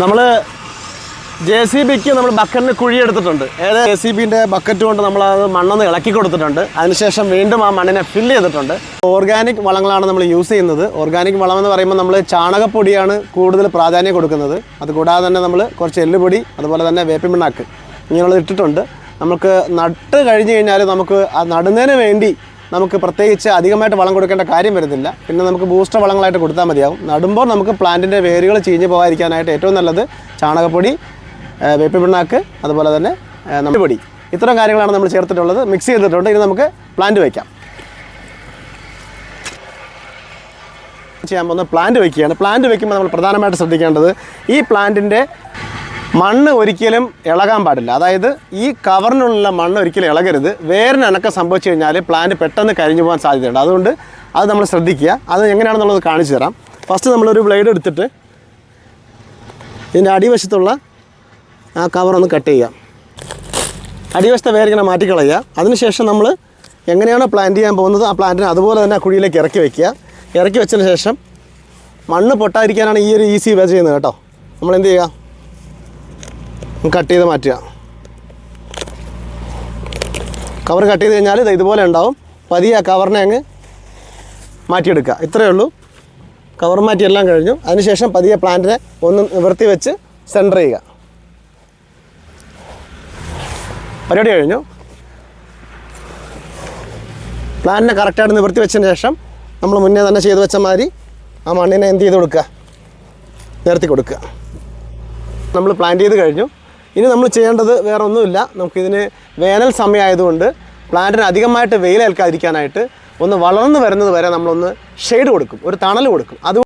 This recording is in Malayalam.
നമ്മൾ ജെ സി ബിക്ക് നമ്മൾ ബക്കറ്റിന് കുഴി എടുത്തിട്ടുണ്ട്. ഏത് ജെ സി ബിന്റെ ബക്കറ്റ് കൊണ്ട് നമ്മൾ അത് മണ്ണൊന്ന് ഇളക്കി കൊടുത്തിട്ടുണ്ട്. അതിനുശേഷം വീണ്ടും ആ മണ്ണിനെ ഫില്ല് ചെയ്തിട്ടുണ്ട്. ഓർഗാനിക് വളങ്ങളാണ് നമ്മൾ യൂസ് ചെയ്യുന്നത്. ഓർഗാനിക് വളം എന്ന് പറയുമ്പോൾ നമ്മൾ ചാണകപ്പൊടിയാണ് കൂടുതൽ പ്രാധാന്യം കൊടുക്കുന്നത്. അതുകൂടാതെ തന്നെ നമ്മൾ കുറച്ച് എല്ലുപൊടി അതുപോലെ തന്നെ വേപ്പിൻ മണ്ണാക്ക് ഇങ്ങനെയുള്ളത് ഇട്ടിട്ടുണ്ട്. നമുക്ക് നട്ട് കഴിഞ്ഞ് കഴിഞ്ഞാൽ നമുക്ക് ആ നടുന്നതിന് വേണ്ടി നമുക്ക് പ്രത്യേകിച്ച് അധികമായിട്ട് വളം കൊടുക്കേണ്ട കാര്യം വരുന്നില്ല. പിന്നെ നമുക്ക് ബൂസ്റ്റർ വളങ്ങളായിട്ട് കൊടുത്താൽ മതിയാവും. നടുമ്പോൾ നമുക്ക് പ്ലാന്റിന്റെ വേരുകൾ ചീഞ്ഞ് പോകാതിരിക്കാനായിട്ട് ഏറ്റവും നല്ലത് ചാണകപ്പൊടി ആ, വേപ്പിൻ പിണ്ണാക്ക് അതുപോലെ തന്നെ പൊടി. ഇത്തരം കാര്യങ്ങളാണ് നമ്മൾ ചേർത്തിട്ടുള്ളത്. മിക്സ് ചെയ്തിട്ടുണ്ട്. ഇനി നമുക്ക് പ്ലാന്റ് വയ്ക്കാം ചെയ്യാൻ പോകുന്ന പ്ലാന്റ് വയ്ക്കുകയാണ് പ്ലാന്റ് വയ്ക്കുമ്പോൾ നമ്മൾ പ്രധാനമായിട്ട് ശ്രദ്ധിക്കേണ്ടത് ഈ പ്ലാന്റിന്റെ മണ്ണ് ഒരിക്കലും ഇളകാൻ പാടില്ല. അതായത് ഈ കവറിനുള്ള മണ്ണ് ഒരിക്കലും ഇളകരുത്. വേറെ അനക്കം സംഭവിച്ചു കഴിഞ്ഞാൽ പ്ലാന്റ് പെട്ടെന്ന് കരിഞ്ഞു പോകാൻ സാധ്യതയുണ്ട്. അതുകൊണ്ട് അത് നമ്മൾ ശ്രദ്ധിക്കുക. അത് എങ്ങനെയാണെന്നുള്ളത് കാണിച്ചു തരാം. ഫസ്റ്റ് നമ്മളൊരു ബ്ലേഡ് എടുത്തിട്ട് ഇതിന്റെ അടിവശത്തുള്ള ആ കവറൊന്ന് കട്ട് ചെയ്യാം അടിവശത്തെ വേരിങ്ങനെ മാറ്റിക്കളയുക. അതിനുശേഷം നമ്മൾ എങ്ങനെയാണോ പ്ലാന്റ് ചെയ്യാൻ പോകുന്നത് ആ പ്ലാന്റിനെ അതുപോലെ തന്നെ ആ കുഴിയിലേക്ക് ഇറക്കി വയ്ക്കുക ഇറക്കി വെച്ചതിന് ശേഷം മണ്ണ് പൊട്ടാതിരിക്കാനാണ് ഈ ഒരു ഈസി വേ ചെയ്യുന്നത് കേട്ടോ. നമ്മൾ എന്ത് ചെയ്യുക? കട്ട് ചെയ്ത് മാറ്റുക. കവർ കട്ട് ചെയ്ത് കഴിഞ്ഞാൽ ഇത് ഇതുപോലെ ഉണ്ടാവും. പതിയെ ആ കവറിനെ അങ്ങ് മാറ്റിയെടുക്കുക. ഇത്രയേ ഉള്ളൂ. കവർ മാറ്റി എല്ലാം കഴിഞ്ഞു. അതിനുശേഷം പതിയെ പ്ലാന്റിനെ ഒന്ന് നിവർത്തി വെച്ച് സെന്റർ ചെയ്യുക. പരിപാടി കഴിഞ്ഞു. പ്ലാന്റിനെ കറക്റ്റായിട്ട് നിവർത്തി വെച്ചതിന് ശേഷം നമ്മൾ മുന്നേ തന്നെ ചെയ്തു വെച്ച മാതിരി ആ മണ്ണിനെ എന്ത് ചെയ്ത് കൊടുക്കുക? നിരത്തി കൊടുക്കുക. നമ്മൾ പ്ലാന്റ് ചെയ്ത് കഴിഞ്ഞു. ഇനി നമ്മൾ ചെയ്യേണ്ടത് വേറെ ഒന്നുമില്ല. നമുക്കിതിന് വേനൽ സമയമായതുകൊണ്ട് പ്ലാന്റിന് അധികമായിട്ട് വെയിലേൽക്കാതിരിക്കാനായിട്ട് ഒന്ന് വളർന്നു വരുന്നത് വരെ നമ്മളൊന്ന് ഷെയ്ഡ് കൊടുക്കും. ഒരു തണൽ കൊടുക്കും. അത്